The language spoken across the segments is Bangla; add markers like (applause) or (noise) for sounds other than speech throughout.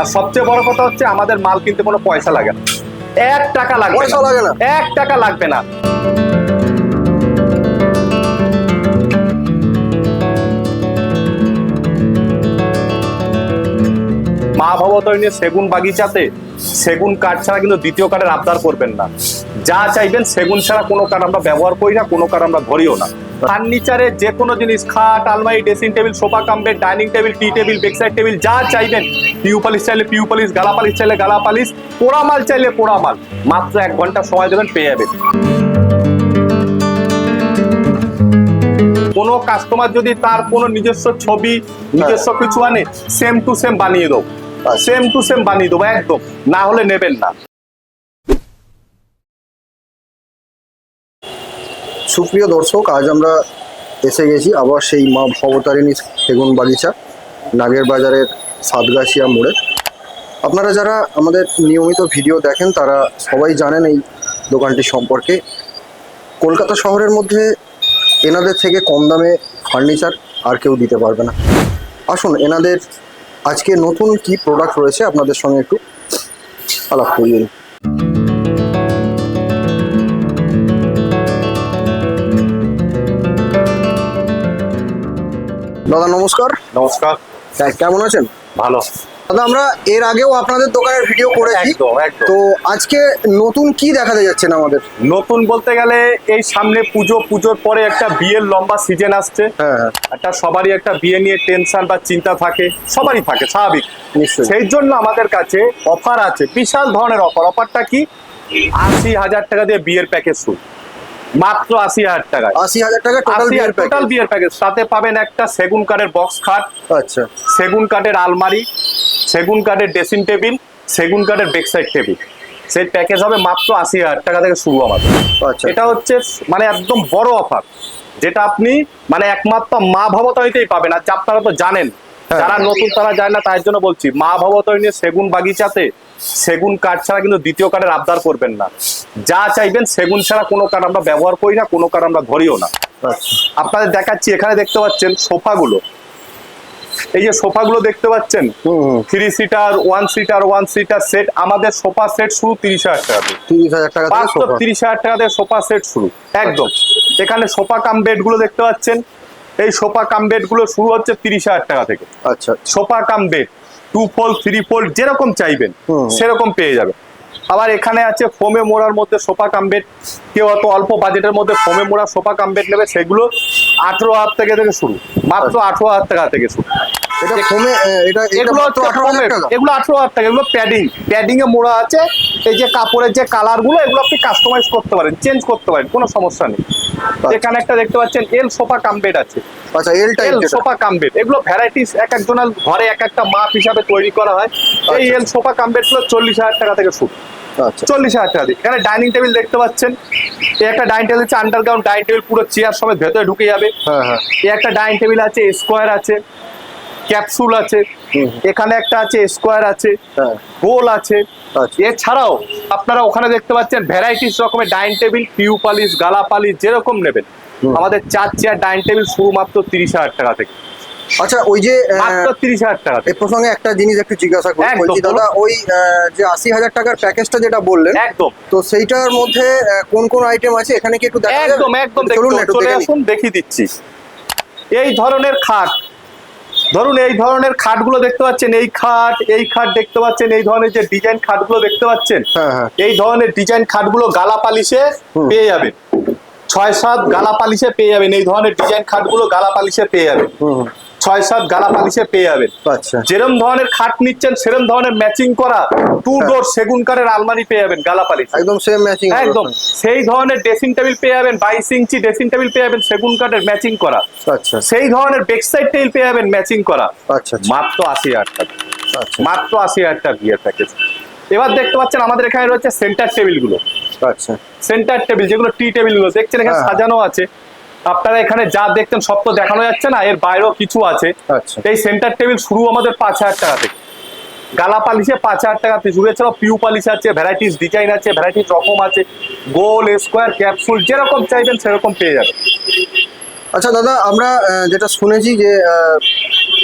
আর সবচেয়ে বড় কথা হচ্ছে আমাদের মাল কিনতে কোনো পয়সা লাগে না। এক টাকা লাগবে পয়সা লাগে না? এক টাকা লাগবে না। মা সেগুন বাগিচাতে সেগুন কাঠ ছাড়া কিন্তু দ্বিতীয় কাঠের আবদার করবেন না। যা চাইবেন সেগুন ছাড়া কোনো কাঠ আমরা ব্যবহার করি না কোনো কাঠ আমরা ধরিও না। ফার্নিচারে যে কোনো জিনিস খাট আলমারি dressing table sofa carpet dining table tea table bedside table যা চাইবেন। পিউ পালিশ চাইলে পিউ পালিশ গালা পালিশ চাইলে গালা পালিশ পোড়া মাল চাইলে পোড়া মাল। মাত্র এক ঘণ্টা সময় দেবেন পেয়ে যাবেন। কোনো কাস্টমার যদি তার কোনো নিজস্ব ছবি নিজস্ব কিছু আনে সেম টু সেম বানিয়ে দেবো। সেম টু সেম বানিয়ে দেবো একদম। না হলে নেবেন না। সুপ্রিয় দর্শক, আজ আমরা এসে গেছি আবার সেই মা ভবতারিণী সেগুন বাগিচা, নাগের বাজারের সাতগাছিয়া মোড়ে। আপনারা যারা আমাদের নিয়মিত ভিডিও দেখেন, তারা সবাই জানেন এই দোকানটি সম্পর্কে। কলকাতা শহরের মধ্যে এনাদের থেকে কম দামে ফার্নিচার আর কেউ দিতে পারবে না। আসুন, এনাদের আজকে নতুন কি প্রোডাক্ট রয়েছে আপনাদের সঙ্গে একটু আলাপ করিয়ে দাদা নমস্কার। নমস্কার। হ্যাঁ, কেমন আছেন? ভালো। দাদা আমরা এর আগেও আপনাদের দোকানের ভিডিও করেছি। তো আজকে নতুন কি দেখাতে যাচ্ছেন আমাদের? নতুন বলতে গেলে এই সামনে পুজো পুজোর পরে একটা বিয়ের লম্বা সিজন আসছে। হ্যাঁ হ্যাঁ। একটা সবারই একটা বিয়ে নিয়ে টেনশন বা চিন্তা থাকে। সবারই থাকে স্বাভাবিক। নিশ্চয়ই। সেই জন্য আমাদের কাছে অফার আছে। বিশাল ধরনের অফার অফারটা কি? আশি হাজার টাকা দিয়ে বিয়ের প্যাকেজ শুরু। মাত্র আশি হাজার টাকায়। আশি হাজার টাকা টোটাল বিয়ার প্যাকেজ সাথে পাবেন একটা সেগুন কাঠের বক্স খাট আচ্ছা। সেগুন কাঠের আলমারি সেগুন কাঠের ড্রেসিং টেবিল সেগুন কাঠের বেকসাইড টেবিল সেই প্যাকেজ হবে মাত্র আশি হাজার টাকা থেকে শুরু আমাদের। আচ্ছা। এটা হচ্ছে মানে একদম বড় অফার যেটা আপনি মানে একমাত্র মা ভবতরিতেই পাবেন। আর আপনারা তো জানেন। হ্যাঁ। যারা নতুন তারা যায় না তার জন্য বলছি মা ভবতরিণী সেগুন বাগিচাতে সেগুন কাঠ ছাড়া কিন্তু দ্বিতীয় কাঠের আবদার করবেন না। যা চাইবেন সেগুন ছাড়া কোনো কাঠ আমরা ব্যবহার করি না কোনো কাঠ আমরা ধরিও না। আচ্ছা। আপনাদের দেখাচ্ছি এখানে দেখতে পাচ্ছেন সোফাগুলো। এই যে সোফাগুলো দেখতে পাচ্ছেন? Three seater one seater one seater set আমাদের সোফা সেট শুরু তিরিশ হাজার টাকা। তিরিশ হাজার টাকা থেকে তিরিশ হাজার টাকা দিয়ে সোফা সেট শুরু একদম। এখানে সোফা কাম বেডগুলো দেখতে পাচ্ছেন? এই সোফা কাম বেডগুলো শুরু হচ্ছে তিরিশ হাজার টাকা থেকে। আচ্ছা। Sofa cum bed. Two fold three fold যেরকম চাইবেন সেরকম পেয়ে যাবেন। আবার এখানে আছে ফোমে মোড়ার মধ্যে সোফা কাম বেড কেউ অত অল্প বাজেটের মধ্যে ফোমে মোড়া সোফা কামবেট নেবে সেগুলো আঠেরো হাজার টাকা থেকে শুরু মাত্র আঠেরো হাজার টাকা থেকে শুরু। এটা ফোমে এটা এটা এগুলো মাত্র হচ্ছে আঠারো হাজার foam-এর, টাকা? এগুলো আঠারো হাজার টাকা এগুলো প্যাডিং প্যাডিং এ মোড়া আছে এই যে কাপড়ের যে কালারগুলো এগুলো আপনি কাস্টমাইজ করতে পারেন চেঞ্জ করতে পারেন কোনো সমস্যা নেই। এখানে একটা দেখতে পাচ্ছেন এল সোফা কাম বেড আছে। আচ্ছা L type L sofa cum bed এগুলো ভ্যারাইটিস এক একজনের ঘরে এক একটা মাপ হিসাবে তৈরি করা হয়। এই আচ্ছা। এল সোফা কাম বেডগুলো চল্লিশ হাজার টাকা থেকে শুরু। আচ্ছা চল্লিশ হাজার টাকা দিয়ে এখানে ডাইনিং টেবিল দেখতে পাচ্ছেন। এই একটা ডাইনিং টেবিল হচ্ছে আন্ডারগ্রাউন্ড ডাইনিং টেবিল পুরো চেয়ার সমেত ভেতরে ঢুকে যাবে। হ্যাঁ হ্যাঁ। এই একটা ডাইনিং টেবিল আছে স্কোয়ার আছে ক্যাপসুল আছে। এখানে একটা আছে স্কোয়ার আছে হ্যাঁ। গোল আছে। আচ্ছা। এছাড়াও আপনারা ওখানে দেখতে পাচ্ছেন ভ্যারাইটিস রকমের ডাইনিং টেবিল পিউ পালিশ গালা পালিশ যেরকম নেবেন। আমাদের চার চেয়ার ডাইনিং টেবিল শুরু মাত্র তিরিশ হাজার টাকা থেকে। আচ্ছা ওই যে তিরিশ হাজার টাকা এই প্রসঙ্গে একটা জিনিস একটু জিজ্ঞাসা করি। বলছি দাদা ওই যে আশি হাজার টাকার প্যাকেজটা যেটা বললেন একদম। তো সেইটার মধ্যে কোন কোন আইটেম আছে? এখানে কি একটু দেখা একদম একদম চলুন একটু চলে আসুন দেখিয়ে দিচ্ছি। এই ধরনের খাট ধরুন এই ধরনের খাটগুলো দেখতে পাচ্ছেন এই খাট এই খাট দেখতে পাচ্ছেন এই ধরনের যে ডিজাইন খাটগুলো দেখতে পাচ্ছেন হ্যাঁ হ্যাঁ। এই ধরনের ডিজাইন খাটগুলো গালা পালিশে পেয়ে যাবেন। ছয় সাত গালা পালিশে পেয়ে যাবেন এই ধরনের ডিজাইন খাটগুলো গালা পালিশে পেয়ে যাবেন। ছয় সাত গালা পালিশে পেয়ে যাবেন আচ্ছা। যেরম ধরনের খাট নিচ্ছেন সেরম ধরনের ম্যাচিং করা টু হ্যাঁ। ডোর সেগুন কাঠের আলমারি পেয়ে যাবেন গালা পালিশ একদম সেম ম্যাচিং একদম। সেই ধরনের ড্রেসিং টেবিল পেয়ে যাবেন বাইশ ইঞ্চি ড্রেসিং টেবিল পেয়ে যাবেন সেগুন কাঠের ম্যাচিং করা। আচ্ছা। সেই ধরনের বেকসাইড টেবিল পেয়ে যাবেন ম্যাচিং করা। আচ্ছা আচ্ছা। মাত্র আশি হাজার টাকা। আচ্ছা। মাত্র আশি হাজার টাকা বিয়ের প্যাকেজ এবার দেখতে পাচ্ছেন আমাদের এখানে রয়েছে সেন্টার টেবিলগুলো। আচ্ছা। সেন্টার টেবিল যেগুলো টি টেবিলগুলো দেখছেন এখানে হ্যাঁ। সাজানো আছে। আপনারা এখানে যা দেখছেন সব তো দেখানো যাচ্ছে না এর বাইরেও কিছু আছে। আচ্ছা। এই সেন্টার টেবিল শুরু আমাদের পাঁচ হাজার টাকা থেকে। গালা পালিশে পাঁচ হাজার টাকা শুরু এছাড়াও পিউ পালিশ আছে ভ্যারাইটিস ডিজাইন আছে ভ্যারাইটিস রকম আছে গোল স্কোয়ার ক্যাপসুল যেরকম চাইবেন সেরকম পেয়ে যাবেন। আচ্ছা দাদা আমরা যেটা শুনেছি যে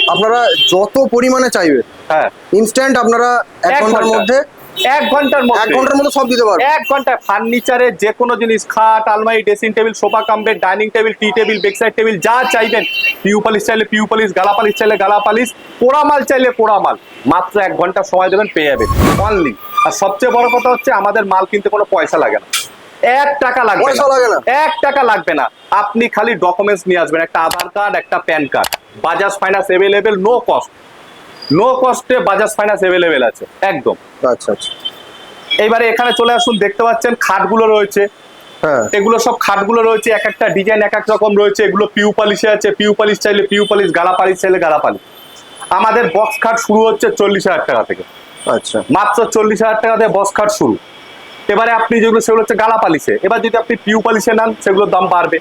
আপনারা যত পরিমাণে চাইবে হ্যাঁ। ইনস্ট্যান্ট আপনারা এক ঘণ্টার মধ্যে এক ঘণ্টার এক ঘণ্টার মধ্যে সব দিতে পারবে। এক ঘন্টায় ফার্নিচারের যে কোনো জিনিস খাট আলমারি dressing table sofa dining table tea table bedside table যা চাইবেন। চাইলে চাইলে চাইলে মাত্র এক ঘণ্টা সময় দেবেন পেয়ে যাবেন। অনলি আর সবচেয়ে বড় কথা হচ্ছে আমাদের মাল কিনতে কোনো পয়সা লাগে না। এক টাকা লাগবে পয়সা লাগে না? এক টাকা লাগবে না। আপনি খালি ডকুমেন্টস নিয়ে আসবেন একটা আধার কার্ড একটা PAN card Bajaj finance available no cost no কস্টে Bajaj finance available আছে একদম। আচ্ছা আচ্ছা। এইবারে এখানে চলে আসুন দেখতে পাচ্ছেন খাটগুলো রয়েছে। হ্যাঁ। এগুলো সব খাটগুলো রয়েছে এক একটা ডিজাইন এক এক রকম রয়েছে। এগুলো পিউ পালিশে আছে পিউ পালিশ চাইলে পিউ পালিশ গালা পালিশ চাইলে গালা পালিশ আমাদের বক্স খাট শুরু হচ্ছে চল্লিশ হাজার টাকা থেকে। আচ্ছা। মাত্র চল্লিশ হাজার টাকা থেকে বক্স খাট শুরু। এবারে আপনি যেগুলো সেগুলো হচ্ছে গালা পালিশে এবার যদি আপনি পিউ পালিশে নেন সেগুলোর দাম বাড়বে।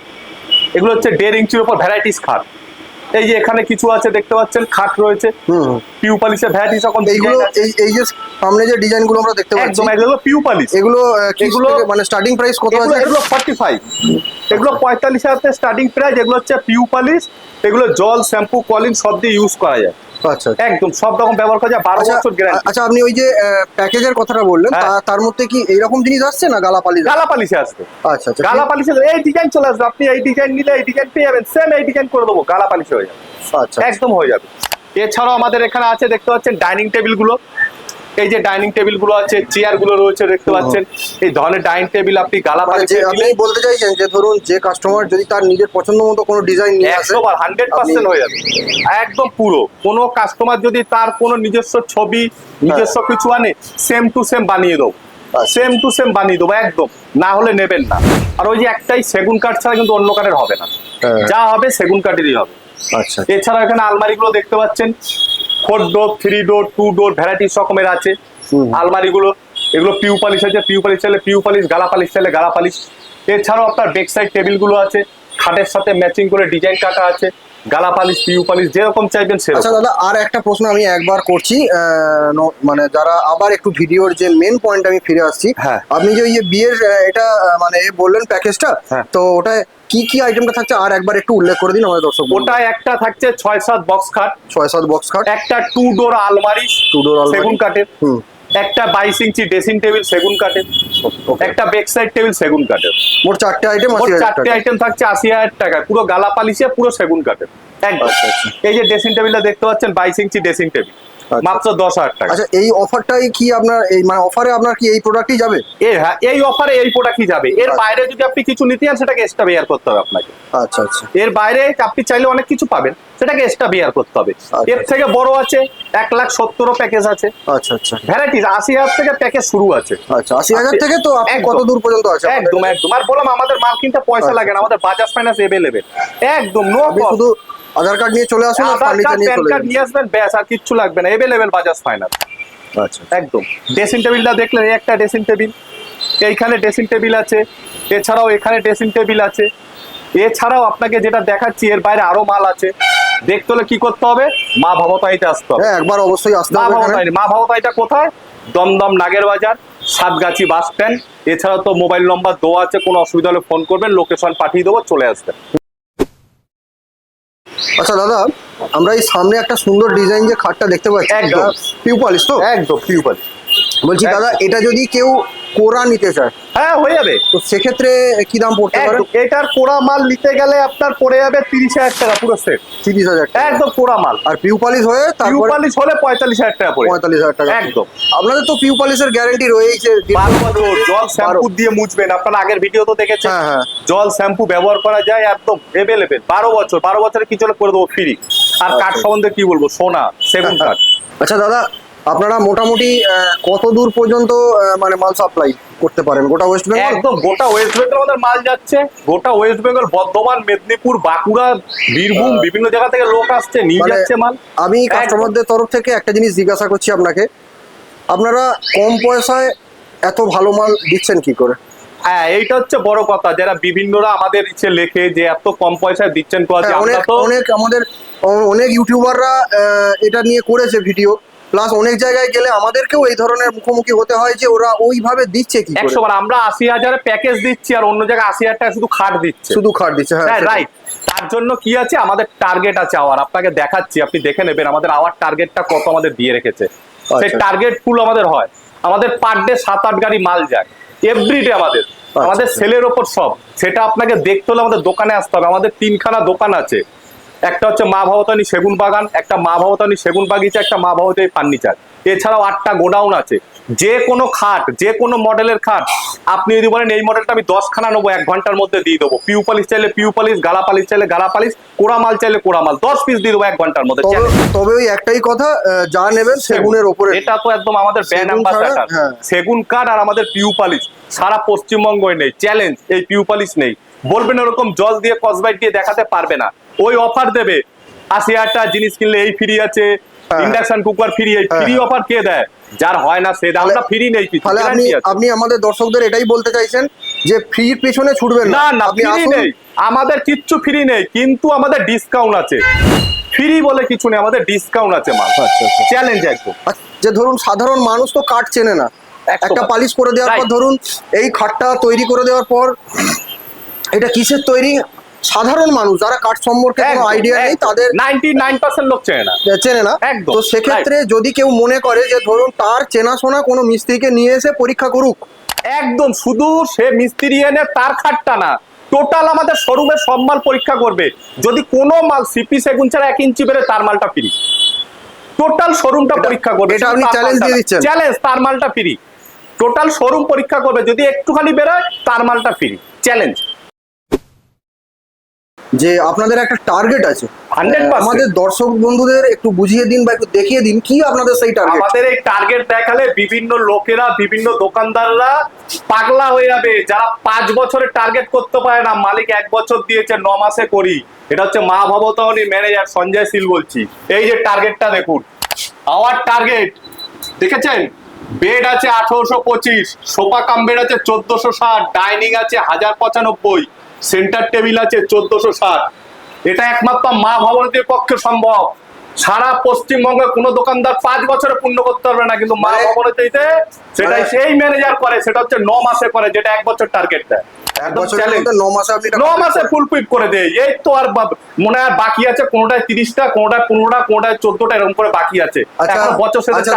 এগুলো হচ্ছে দেড় ইঞ্চির উপর ভ্যারাইটিস খাট। এই যে এখানে কিছু আছে দেখতে পাচ্ছেন খাট রয়েছে। পিউ পালিশে ভ্যারাইটিস রকম এইগুলো এই এই যে সামনে যে ডিজাইনগুলো আমরা দেখতে পাচ্ছি একদম এগুলো পিউ পালিশ। এগুলো কিগুলো এগুলো- মানে স্টার্টিং প্রাইস কত আছে? এগুলো ফর্টি ফাইভ এগুলো পঁয়তাল্লিশ হাজার থেকে স্টার্টিং প্রাইস এগুলো হচ্ছে পিউ পালিশ এগুলো জল শ্যাম্পু কলিন সব দিয়ে ইউজ করা যায়। আচ্ছা একদম সব রকম ব্যবহার করা যায় বারো আচ্ছা বছর গ্যারান্টি আচ্ছা আপনি ওই যে প্যাকেজের কথাটা বললেন হ্যাঁ। তার মধ্যে কি এইরকম জিনিস আসছে না গালা পালিশ গালা পালিশে আসবে। আচ্ছা আচ্ছা। গালা পালিশে এই ডিজাইন চলে আসবে। আপনি এই ডিজাইন নিলে এই ডিজাইন পেয়ে যাবেন। সেম এই ডিজাইন করে দেবো। গালা পালিশে হয়ে যাবে। আচ্ছা একদম হয়ে যাবে। এছাড়াও আমাদের এখানে আছে দেখতে পাচ্ছেন ডাইনিং টেবিলগুলো। এই যে ডাইনিং টেবিলগুলো আছে চেয়ারগুলো রয়েছে দেখতে পাচ্ছেন। এই ধরনের ডাইনিং টেবিল আপনি গালা মানে পালিশে আপনি বলতে চাইছেন যে ধরুন যে কাস্টমার যদি তার নিজের পছন্দ মতো কোনো ডিজাইন নিয়ে আসে একশো বার হান্ড্রেড পার্সেন্ট হয়ে যাবে। একদম পুরো। কোনো কাস্টমার যদি তার কোনো নিজস্ব ছবি নিজস্ব কিছু আনে সেম টু সেম বানিয়ে দেবো। সেম টু সেম বানিয়ে দেবো একদম। না হলে নেবেন না। আর ওই যে একটাই সেগুন কাঠ ছাড়া কিন্তু অন্য কাঠের হবে না। হ্যাঁ। যা হবে সেগুন কাঠেরই হবে। আচ্ছা। এছাড়া এখানে আলমারিগুলো দেখতে পাচ্ছেন। Four door three door two door varieties রকমের আছে। আলমারিগুলো এগুলো পিউ পালিশ আছে পিউ পালিশ চাইলে পিউ পালিশ গালা পালিশ চাইলে গালা পালিশ এছাড়াও আপনার বেক সাইড টেবিলগুলো আছে। খাটের সাথে ম্যাচিং করে ডিজাইন কাটা আছে। গালা পালিশ পিউ পালিশ যেরকম চাইবেন আচ্ছা দাদা আর একটা প্রশ্ন আমি একবার করছি মানে যারা আবার একটু ভিডিওর যে মেন পয়েন্ট আমি ফিরে আসছি হ্যাঁ। আপনি যে ওই যে বিয়ের এটা মানে বললেন প্যাকেজটা। তো ওটা কি কি আইটেমটা থাকছে? আর একবার একটু উল্লেখ করে দিন আমাদের দর্শক ওটা একটা থাকছে ছয় সাত বক্স খাট ছয় সাত বক্স খাট একটা টু ডোর আলমারি টু ডোর সেগুন কাঠের। হুম। একটা বাইশ ইঞ্চি ড্রেসিং টেবিল সেগুন কাঠের। একটা বেক সাইড টেবিল সেগুন কাঠের। মোট চারটে আইটেম মোট চারটে আইটেম থাকছে আশি হাজার টাকা পুরো গালা পালিশে পুরো সেগুন কাঠের। একদম। আচ্ছা, আচ্ছা। এই যে ড্রেসিং টেবিলটা দেখতে পাচ্ছেন বাইশ ইঞ্চি ড্রেসিং টেবিল মাত্র দশ হাজার টাকা। আচ্ছা এই অফারটাই কি আপনার এই মানে অফারে আপনার কি এই প্রোডাক্টই যাবে? এ হ্যাঁ এই অফারে এই প্রোডাক্টই যাবে। এর আচ্ছা। বাইরে যদি আপনি কিছু নিতে চান সেটাকে এক্সট্রা বেয়ার করতে হবে আপনাকে। আচ্ছা আচ্ছা। এর বাইরে আপনি চাইলে অনেক কিছু পাবেন। সেটাকে এক্সট্রা বেয়ার করতে হবে। এর থেকে বড় আছে এক লাখ সত্তরও প্যাকেজ আছে। আচ্ছা আচ্ছা। ভ্যারাইটিস আশি হাজার থেকে প্যাকেজ শুরু আছে। আচ্ছা আশি হাজার থেকে তো কত দূর পর্যন্ত আছে একদম একদম। আর বললাম আমাদের মাল কিনতে পয়সা আচ্ছা, লাগে না আমাদের বাজাজ ফাইন্যান্স এভেলেবেল একদম নো শুধু আধার কার্ড নিয়ে চলে আসুন আর ফার্নিচার নিয়ে চলে কার্ড নিয়ে আসবেন ব্যাস আর কিচ্ছু লাগবে না। এভেলেবেল বাজাজ ফাইন্যান্স আচ্ছা একদম। ড্রেসিং টেবিলটা দেখলেন একটা ড্রেসিং টেবিল এইখানে ড্রেসিং টেবিল আছে। এছাড়াও এখানে ড্রেসিং টেবিল আছে। এছাড়াও আপনাকে যেটা দেখাচ্ছি এর বাইরে আরও মাল আছে। দেখতে হলে কি করতে হবে? মা ভবতাইতে আসতে হবে। হ্যাঁ একবার অবশ্যই আসতে মা হবে। ভবতাই মা ভবতাইটা কোথায়? দমদম নাগের বাজার সাতগাছি বাস স্ট্যান্ড। এছাড়া তো মোবাইল নম্বর দেওয়া আছে কোনো অসুবিধা হলে ফোন করবেন লোকেশন পাঠিয়ে দেবো চলে আসবেন আচ্ছা দাদা আমরা এই সামনে একটা সুন্দর ডিজাইন যে খাটটা দেখতে পাচ্ছি একদম। পিউপালিস তো? একদম পিউপাল বলছি দাদা এটা যদি কেউ কোরা নিতে চায়। হ্যাঁ হয়ে যাবে। তো সেক্ষেত্রে কি দাম পড়তে পারে? এটার কোড়া মাল নিতে গেলে আপনার পড়ে যাবে তিরিশ হাজার টাকা পুরো সেট তিরিশ হাজার টাকা। একদম কোড়া মাল। আর পিউপালিস হয়ে পিউপালিশ হলে পঁয়তাল্লিশ হাজার টাকা পড়ে। পঁয়তাল্লিশ হাজার টাকা। একদম। আপনাদের তো পিউপালিসের গ্যারেন্টি রয়েছে বারো বছর জল শ্যাম্পু দিয়ে মুছবেন। আপনার আগের ভিডিও তো দেখেছেন। হ্যাঁ, হ্যাঁ। জল শ্যাম্পু ব্যবহার করা যায় একদম এভেলেবেল বারো বছর বারো বছরের কিছু করে দেবো ফ্রি আর কাঠ আচ্ছা। সম্বন্ধে কি বলব? সোনা সেগুন কাঠ আচ্ছা দাদা আপনারা মোটামুটি কত দূর পর্যন্ত মানে মাল সাপ্লাই করতে পারেন? গোটা ওয়েস্ট বেঙ্গল একদম গোটা ওয়েস্ট বেঙ্গল আমাদের মাল যাচ্ছে। গোটা ওয়েস্ট বেঙ্গল বর্ধমান মেদিনীপুর বাঁকুড়া বীরভূম বিভিন্ন জায়গা থেকে লোক আসছে নিয়ে মানে যাচ্ছে মাল। আমি। কাস্টমারদের তরফ থেকে একটা জিনিস জিজ্ঞাসা করছি আপনাকে। আপনারা কম পয়সায় এত ভালো মাল দিচ্ছেন কি করে? হ্যাঁ এইটা হচ্ছে বড় কথা। যারা বিভিন্নরা আমাদের ইচ্ছে লেখে যে এত কম পয়সায় দিচ্ছেন কোয়া হ্যাঁ, অনেক অনেক আমাদের অনেক ইউটিউবাররা এটা নিয়ে করেছে ভিডিও। প্লাস অনেক জায়গায় গেলে আমাদেরকেও এই ধরনের মুখোমুখি হতে হয় যে ওরা ওইভাবে দিচ্ছে কি একশো বার আমরা আশি হাজারে প্যাকেজ দিচ্ছি আর অন্য জায়গায় আশি হাজার টাকা শুধু খাট দিচ্ছে। শুধু খাট দিচ্ছে হ্যাঁ হ্যাঁ রাইট তার জন্য কি আছে? আমাদের টার্গেট আছে আওয়ার। আপনাকে দেখাচ্ছি আপনি দেখে নেবেন আমাদের আওয়ার টার্গেটটা কত আমাদের দিয়ে রেখেছে। সেই আচ্ছা। টার্গেট ফুল আমাদের হয়। আমাদের পার ডে সাত আট গাড়ি মাল যায়। এভরিডে আমাদের আমাদের। আচ্ছা। সেলের ওপর সব। সেটা আপনাকে দেখতে হলে আমাদের দোকানে আসতে হবে। আমাদের তিনখানা দোকান আছে। একটা হচ্ছে মা ভবতানী সেগুন বাগান একটা মা ভবতানী সেগুন বাগিচা একটা মা ভবতানী ফার্নিচার। এছাড়াও আটটা গোডাউন আছে। যে কোনো খাট যে কোনো মডেলের খাট আপনি যদি বলেন এই মডেলটা আমি দশখানা নেব এক ঘণ্টার মধ্যে দিয়ে দেবো। পিউ পালিশ চাইলে পিউ পালিশ গালা পালিশ চাইলে গালা পালিশ কোড়া মাল চাইলে কোড়া মাল দশ পিস দিয়ে দেবো এক ঘণ্টার মধ্যে। তবে ওই একটাই কথা যা নেবেন সেগুনের ওপরে এটা তো একদম আমাদের ব্র্যান্ড অ্যাম্বাসাডার। সেগুন কাঠ আর আমাদের পিউ পালিশ। সারা পশ্চিমবঙ্গে নেই। চ্যালেঞ্জ এই পিউ পালিশ নেই। বলবেন ওরকম জল দিয়ে কসবাইট দিয়ে দেখাতে পারবে না। ওই অফার দেবে। আশি হাজার টাকা জিনিস কিনলে এই ফ্রি আছে। ইন্ডাকশন কুকার ফ্রি এই ফ্রি হ্যাঁ। অফার কে দেয়? যার হয় না সে আমরা ফ্রি নেই কিছু তাহলে আপনি আপনি আমাদের দর্শকদের এটাই বলতে চাইছেন যে ফ্রির পেছনে ছুটবেন না। না আপনি ফ্রি নেই। আমাদের কিচ্ছু ফ্রি নেই কিন্তু আমাদের ডিসকাউন্ট আছে। ফ্রি বলে কিছু নেই আমাদের ডিসকাউন্ট আছে মাল আচ্ছা, আচ্ছা। চ্যালেঞ্জ একদম। যে ধরুন সাধারণ মানুষ তো কাঠ চেনে না। একটা। পালিশ করে দেওয়ার পর ধরুন এই খাটটা তৈরি করে দেওয়ার পর এটা কিসের তৈরি? সাধারণ মানুষ যারা কাঠ সম্পর্কে কোনো আইডিয়া নেই তাদের নাইনটি নাইন পার্সেন্ট লোক চেনে না। চেনে না। একদম, তো সেক্ষেত্রে যদি কেউ মনে করে যে ধরুন তার চেনাশোনা কোনো মিস্ত্রিকে নিয়ে এসে পরীক্ষা করুক। একদম শুধু সে মিস্ত্রি এনে তার খাটটা না টোটাল আমাদের শোরুমে সব মাল পরীক্ষা করবে। যদি কোনো মাল সিপি সেগুন ছাড়া এক ইঞ্চি বেড়ে তার মালটা ফ্রি। টোটাল শোরুমটা পরীক্ষা করবে এটা আপনি চ্যালেঞ্জ দিয়ে দিচ্ছেন। চ্যালেঞ্জ তার মালটা ফ্রি। টোটাল শোরুম পরীক্ষা করবে যদি একটুখানি বেরোয় তার মালটা ফ্রি। চ্যালেঞ্জ যে আপনাদের একটা টার্গেট আছে। আমাদের দর্শক বন্ধুদের একটু বুঝিয়ে দিন বা একটু দেখিয়ে দিন কি আপনাদের সেই টার্গেট আমাদের এই টার্গেট দেখালে বিভিন্ন লোকেরা বিভিন্ন দোকানদাররা পাগলা হয়ে যাবে। যারা পাঁচ বছরের টার্গেট করতে পারে না মালিক এক বছর দিয়েছে ন মাসে করি। এটা হচ্ছে মা ভবতাহনী ম্যানেজার সঞ্জয় শীল বলছি। এই যে টার্গেটটা দেখুন। আওয়ার টার্গেট দেখেছেন? বেড আছে আঠারোশো পঁচিশ সোফা কাম বেড আছে চোদ্দশো ষাট ডাইনিং আছে হাজার পঁচানব্বই। সেন্টার টেবিল আছে চোদ্দশো ষাট। এটা একমাত্র মা ভবনীদের পক্ষে সম্ভব। সারা পশ্চিমবঙ্গে কোনো দোকানদার পাঁচ বছরে পূর্ণ করতে পারবে না কিন্তু মা ভবনীতে ভবনের সেটাই মানে- সেই ম্যানেজার করে সেটা হচ্ছে ন মাসে করে যেটা এক বছর টার্গেট দেয়। মাসে আপনি এটা ন মাসে ফুল কুইক করে দেয় এই তো আর মনে হয় বাকি আছে কোনোটায় তিরিশটা কোনোটায় পনেরোটা কোনোটায় চোদ্দটা এরকম করে বাকি আছে। আচ্ছা বছর আচ্ছা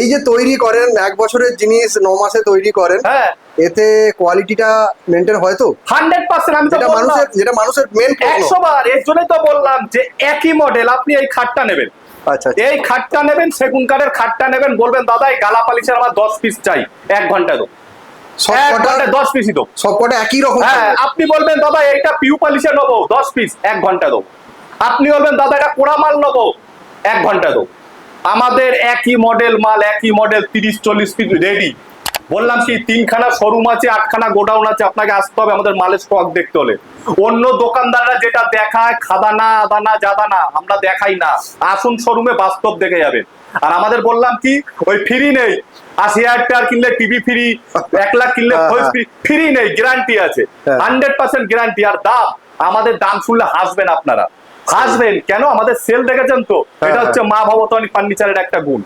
এই যে তৈরি করেন এক বছরের জিনিস ন মাসে তৈরি করেন হ্যাঁ। এতে কোয়ালিটিটা মেনটেন হয় তো? হান্ড্রেড পার্সেন্ট আমি তো যেটা মানুষের যেটা মানুষের মেন একশো বার এর জন্যই তো বললাম যে একই মডেল আপনি এই খাটটা নেবেন। আচ্ছা আচ্ছা। এই খাটটা নেবেন সেগুন কাঠের খাটটা নেবেন বলবেন দাদা এই গালা পালিশের আমার দশ পিস চাই এক ঘণ্টা দেবো দশ পিসই দেবো। সব কটা একই রকম হ্যাঁ আপনি বলবেন দাদা এইটা পিউ পালিশে নেব দশ পিস এক ঘণ্টা দেবো। আপনি বলবেন দাদা এটা কোড়া মাল নেব? এক ঘণ্টা দেবো। আমাদের একই মডেল মাল একই মডেল তিরিশ চল্লিশ পিস রেডি বললাম কি তিনখানা শোরুম আছে আটখানা গোডাউন আছে আপনাকে আসতে হবে আমাদের মালের স্টক দেখতে হলে। অন্য দোকানদাররা যেটা দেখায় খাদানা আদানা জাদানা আমরা দেখাই না। আসুন শোরুমে বাস্তব দেখে যাবেন। আর আমাদের বললাম কি ওই ফ্রি নেই। আশি হাজার টাকার কিনলে টিভি ফ্রি এক লাখ কিনলে হ্যাঁ, হ্যাঁ। ফ্রি ফ্রি নেই গ্যারান্টি আছে। হ্যাঁ। হান্ড্রেড পার্সেন্ট গ্যারান্টি আর দাম আমাদের দাম শুনলে হাসবেন আপনারা। হাসবেন কেন? আমাদের সেল দেখেছেন তো? হ্যাঁ, এটা হচ্ছে মা ভবতানী ফার্নিচারের একটা গুণ।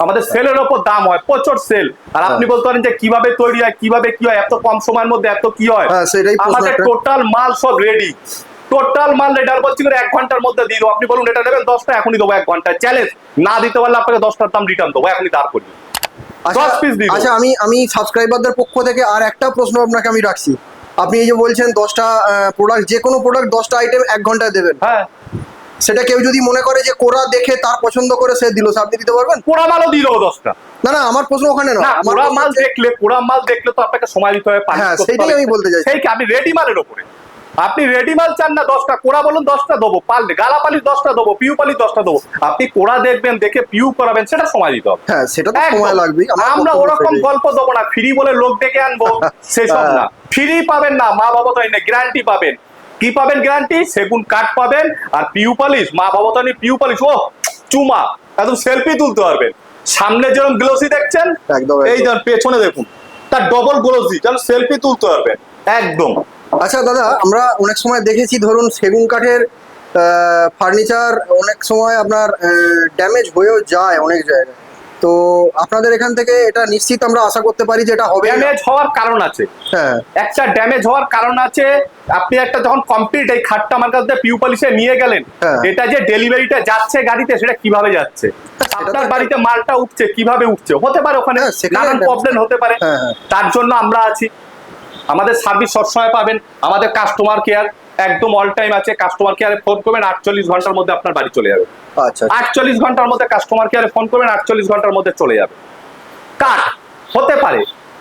আমাদের সেলের ওপর দাম হয় প্রচুর সেল আর আপনি হ্যাঁ। বলতে পারেন যে কীভাবে তৈরি হয় কীভাবে কি হয় এত কম সময়ের মধ্যে এত কি হয়? হ্যাঁ, আমাদের টোটাল মাল সব রেডি টোটাল মাল রেডি আর বলছি করে এক ঘণ্টার মধ্যে দিয়ে দেবো। আপনি বলুন এটা নেবেন? দশটা এখনই দেবো এক ঘন্টায় চ্যালেঞ্জ না দিতে পারলে আপনাকে দশটার দাম রিটার্ন দেবো। এখনই দাঁড় করি আচ্ছা, 10 piece আচ্ছা আমি আমি সাবস্ক্রাইবারদের পক্ষ থেকে আর একটা প্রশ্ন আপনাকে আমি রাখছি। আপনি এই যে বলছেন দশটা প্রোডাক্ট যে কোনো প্রোডাক্ট দশটা আইটেম এক ঘন্টায় দেবেন। হ্যাঁ। সেটা কেউ যদি মনে করে যে কোরা দেখে তার পছন্দ করে সে দিল সে আপনি দিতে পারবেন? পোড়া মালও দেবো দশটা। না না আমার প্রশ্ন ওখানে না পোড়া মাল দেখলে পোড়া মাল দেখলে তো আপনাকে সময় দিতে হবে হ্যাঁ, সেইটাই আমি বলতে চাইছি। সেই আপনি রেডি মালের ওপরে আপনি রেডি মাল চান না দশটা কোড়া বলুন দশটা দেবো পারলে গালা পালি দশটা দেবো পিউ পালি দশটা দেবো। আপনি কোড়া দেখবেন দেখে পিউ করাবেন সেটা সময় দিতে হবে। হ্যাঁ সেটা তো সময় লাগবে আমরা ওরকম গল্প দেবো না ফ্রি বলে লোক ডেকে আনব (laughs) সেসব হ্যাঁ। না ফ্রি পাবেন না মা বাবা তো না গ্যারান্টি পাবেন। কি পাবেন গ্যারান্টি সেগুন কাঠ পাবেন আর পিউ পালিশ মা বাবা তো পিউ পালিশ ও চুমা একদম সেলফি তুলতে পারবেন। সামনে যেরকম গ্লোসি দেখছেন একদম, এই পেছনে দেখুন তার ডবল গ্লোসি যেন সেলফি তুলতে পারবেন। একদম। আচ্ছা দাদা আমরা অনেক সময় দেখেছি ধরুন সেগুন কাঠের ফার্নিচার অনেক সময় আপনার ড্যামেজ হয়েও যায় অনেক জায়গায়। তো আপনাদের এখান থেকে এটা নিশ্চিত আমরা আশা করতে পারি যে এটা হবে ড্যামেজ হওয়ার কারণ আছে। হ্যাঁ। একটা ড্যামেজ হওয়ার কারণ আছে আপনি একটা যখন কমপ্লিট এই খাটটা আমার কাছে পিউ পলিশে নিয়ে গেলেন হ্যাঁ। এটা যে ডেলিভারিটা যাচ্ছে গাড়িতে সেটা কীভাবে যাচ্ছে? আপনার বাড়িতে মালটা উঠছে কীভাবে উঠছে? হতে পারে ওখানে হ্যাঁ, নানান প্রবলেম হতে পারে। হ্যাঁ। তার জন্য আমরা আছি। আমাদের সার্ভিস সবসময় পাবেন। আমাদের কাস্টমার কেয়ার একদম অল টাইম আছে। কাস্টমার কেয়ারে ফোন করবেন আটচল্লিশ ঘণ্টার মধ্যে আপনার বাড়ি চলে যাবে। আচ্ছা আটচল্লিশ ঘণ্টার মধ্যে কাস্টমার কেয়ারে ফোন করবেন আটচল্লিশ ঘণ্টার মধ্যে চলে যাবে। কাঠ হতে পারে।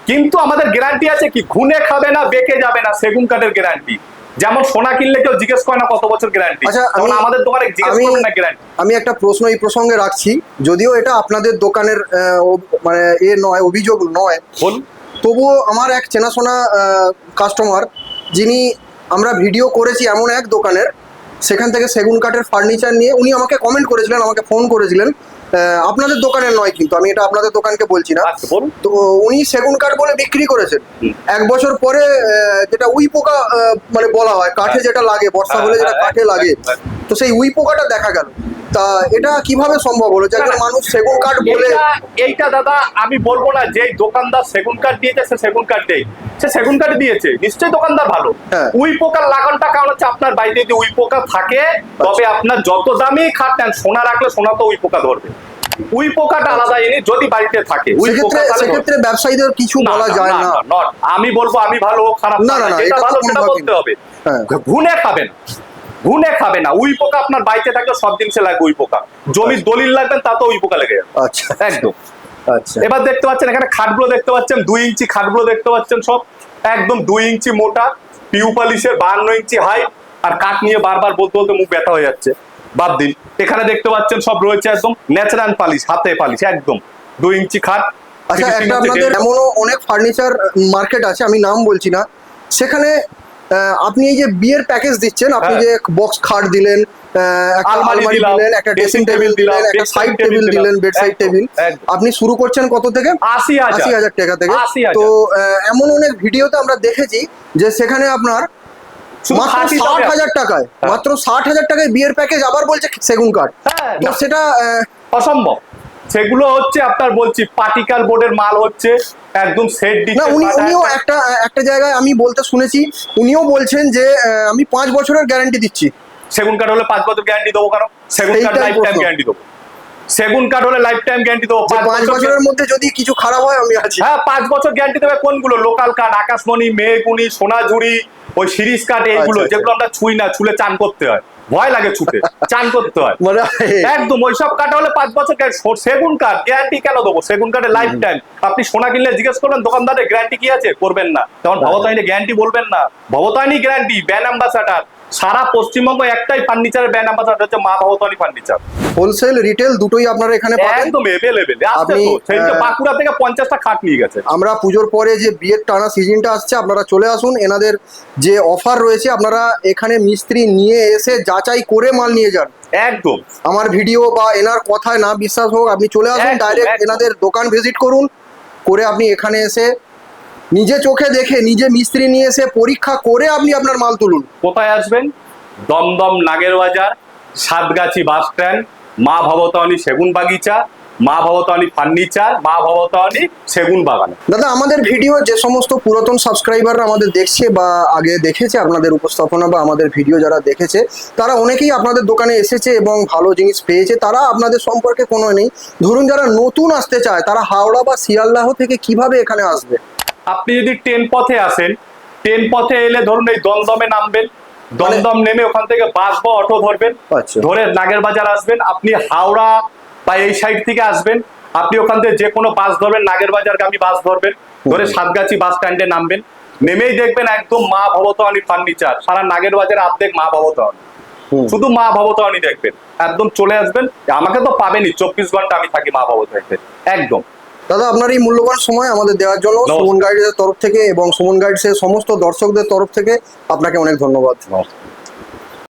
কিন্তু আমাদের গ্যারান্টি আছে কি ঘুনে খাবে না বেঁকে যাবে না সেগুন কাঠের গ্যারান্টি যেমন সোনা কিনলে কেউ জিজ্ঞেস করে না কত বছর গ্যারান্টি আচ্ছা, আমাদের দোকানে জিজ্ঞেস করবে না গ্যারান্টি আমি একটা প্রশ্ন এই প্রসঙ্গে রাখছি। যদিও এটা আপনাদের দোকানের মানে এ নয় অভিযোগ নয়। তবুও আমার এক চেনাশোনা কাস্টমার যিনি আমরা ভিডিও করেছি এমন এক দোকানের সেখান থেকে সেগুন কাঠের ফার্নিচার নিয়ে উনি আমাকে কমেন্ট করেছিলেন আমাকে ফোন করেছিলেন আপনাদের দোকানের নয় কিন্তু আমি এটা আপনাদের দোকানকে বলছি না। আচ্ছা তো উনি সেগুন কাঠ বলে বিক্রি করেছেন। এক বছর পরে যেটা উই পোকা মানে বলা হয় কাঠে যেটা লাগে বর্ষা হলে যেটা হ্যাঁ, কাঠে লাগে হ্যাঁ, তো সেই উই পোকাটা দেখা গেল। তা এটা কীভাবে সম্ভব হলো? যে একজন। মানুষ সেগুন কাঠ বলে এইটা দাদা আমি বলব না যে দোকানদার সেগুন কাঠ দিয়েছে সে সেগুন কাঠ দেয় সে সেগুন কাঠ দিয়েছে নিশ্চয়ই দোকানদার ভালো। হ্যাঁ। উই পোকার লাগানটা কারণ হচ্ছে আপনার বাড়িতে যদি উই পোকা থাকে তবে আপনার যত দামি খাট নেন সোনা রাখলে সোনা তো উই পোকা ধরবে। উই পোকাটা আলাদা জিনিস যদি বাড়িতে থাকে সেক্ষেত্রে ব্যবসায়ীদের কিছু বলা যায় না. আমি বলব আমি ভালো খারাপ না, না, এটা ভালো সেটা বলতে হবে। হ্যাঁ। ঘুনে খাবে না ঘুনে খাবে না উই পোকা আপনার বাড়িতে থাকলে সব জিনিসে লাগবে উই পোকা। জমির দলিল লাগবেন তাতে উই পোকা লেগে যাবে। আচ্ছা। একদম। আচ্ছা। এবার দেখতে পাচ্ছেন এখানে খাটগুলো দেখতে পাচ্ছেন দুই ইঞ্চি খাটগুলো দেখতে পাচ্ছেন সব। একদম দুই ইঞ্চি মোটা পিউ পালিশের বান্ন ইঞ্চি হাই আর কাঠ নিয়ে বারবার বলতে বলতে মুখ ব্যথা হয়ে যাচ্ছে। বাদ দিন। এখানে দেখতে পাচ্ছেন সব রয়েছে একদম ন্যাচারাল পালিশ হাতে পালিশ একদম। দুই ইঞ্চি খাট আচ্ছা finishing একটা আপনাদের এমনও অনেক ফার্নিচার মার্কেট আছে আমি নাম বলছি না। সেখানে আপনি এই যে বিয়ের প্যাকেজ দিচ্ছেন আপনি হ্যাঁ। যে বক্স খাট দিলেন একটা আলমারি দিলেন একটা ড্রেসিং টেবিল দিলেন একটা সাইড টেবিল দিলেন বেড সাইড টেবিল আপনি শুরু করছেন কত থেকে? আশি হাজার। টাকা থেকে। তো এমন অনেক ভিডিওতে আমরা দেখেছি যে সেখানে আপনার মাত্র ষাট হাজার টাকায় হ্যাঁ। মাত্র ষাট হাজার টাকায় বিয়ের প্যাকেজ আবার বলছে সেগুন কাঠ। হ্যাঁ, তো সেটা অসম্ভব। সেগুলো হচ্ছে আপনার বলছি পার্টিকাল বোর্ডের মাল হচ্ছে একদম সেট না উনি উনিও একটা- একটা জায়গায় আমি বলতে শুনেছি উনিও বলছেন যে আমি পাঁচ বছরের গ্যারান্টি দিচ্ছি। সেগুন কাঠ হলে পাঁচ বছর গ্যারান্টি দেবো কারণ সেগুন কাঠ লাইফ টাইম গ্যারান্টি দেবো। সেগুন কাঠ হলে লাইফ টাইম গ্যারান্টি দেবো পাঁচ বছরের মধ্যে যদি কিছু খারাপ হয় আমি আছি। হ্যাঁ পাঁচ বছর গ্যারান্টি দেবে কোনগুলো? লোকাল কাঠ আকাশমণি মেহগুনি সোনাঝুরি ওই সিরিজ কাঠ এইগুলো আচ্ছা, আচ্ছা। যেগুলো আমরা ছুঁই না ছুলে চান করতে হয়। ভয় লাগে ছুটে চান করতে হয়। মানে একদম ওইসব কাটা হলে পাঁচ বছর সেগুন কাঠ গ্যারান্টি কেন দেবো? সেগুন কাঠের লাইফ টাইম আপনি সোনা কিনলে জিজ্ঞেস করবেন দোকানদারের গ্যারান্টি কি আছে? করবেন না। তখন ভবতাইনি গ্যারান্টি বলবেন না। ভবতাইনি গ্যারান্টি ব্যান অ্যাম্বাসাডার সারা পশ্চিমবঙ্গ একটাই ফার্নিচারের ব্যান অ্যাম্বাসাডার হচ্ছে মা ভবতানি ফার্নিচার হোলসেল রিটেল দুটোই আপনারা এখানে পাবেন। একদম এভেলেবেল আপনি, বাঁকুড়া থেকে পঞ্চাশটা খাট নিয়ে গেছে। আমরা পুজোর পরে যে বিয়ের টানা সিজনটা আসছে আপনারা চলে আসুন এনাদের যে অফার রয়েছে আপনারা এখানে মিস্ত্রি নিয়ে এসে যাচাই করে মাল নিয়ে যান। একদম। আমার ভিডিও বা এনার কথায় না বিশ্বাস হোক আপনি চলে আসুন ডাইরেক্ট এনাদের দোকান ভিজিট করুন করে আপনি এখানে এসে নিজে চোখে দেখে নিজে মিস্ত্রি নিয়ে এসে পরীক্ষা করে আপনি আপনার মাল তুলুন। কোথায় আসবেন? দমদম নাগের বাজার সাতগাছি বাস স্ট্যান্ড মা ভবতানি সেগুন বাগিচা মা ভবতানি ফার্নিচার মা ভবতানি সেগুন বাগান। দাদা আমাদের ভিডিও যে সমস্ত পুরাতন সাবস্ক্রাইবাররা আমাদের দেখছে বা আগে দেখেছে আপনাদের উপস্থাপনা বা আমাদের ভিডিও যারা দেখেছে তারা অনেকেই আপনাদের দোকানে এসেছে এবং ভালো জিনিস পেয়েছে। তারা আপনাদের সম্পর্কে কোনো নেই। ধরুন যারা নতুন আসতে চায় তারা হাওড়া বা শিয়ালদাহ থেকে কীভাবে এখানে আসবে? আপনি যদি ট্রেন পথে আসেন ট্রেন পথে এলে ধরুন এই দমদমে নামবেন দমদম নেমে ওখান থেকে বাস বা অটো ধরবেন আচ্ছা। ধরে নাগের বাজার আসবেন আপনি হাওড়া বা এই সাইড থেকে আসবেন আপনি ওখান থেকে যে কোনো বাস ধরবেন নাগের বাজারগামী বাস ধরবেন ধরে সাতগাছি বাস স্ট্যান্ডে নামবেন নেমেই দেখবেন একদম মা ভবতানি ফার্নিচার সারা নাগের বাজারে আর্ধেক মা ভবতানি শুধু মা ভবতানি দেখবেন একদম চলে আসবেন আমাকে তো পাবেনই চব্বিশ ঘণ্টা আমি থাকি মা ভবতানিতে একদম। দাদা আপনার এই মূল্যবান সময় আমাদের দেওয়ার জন্য সুমন গাইডের তরফ থেকে এবং সুমন গাইডসের সমস্ত দর্শকদের তরফ থেকে আপনাকে অনেক ধন্যবাদ।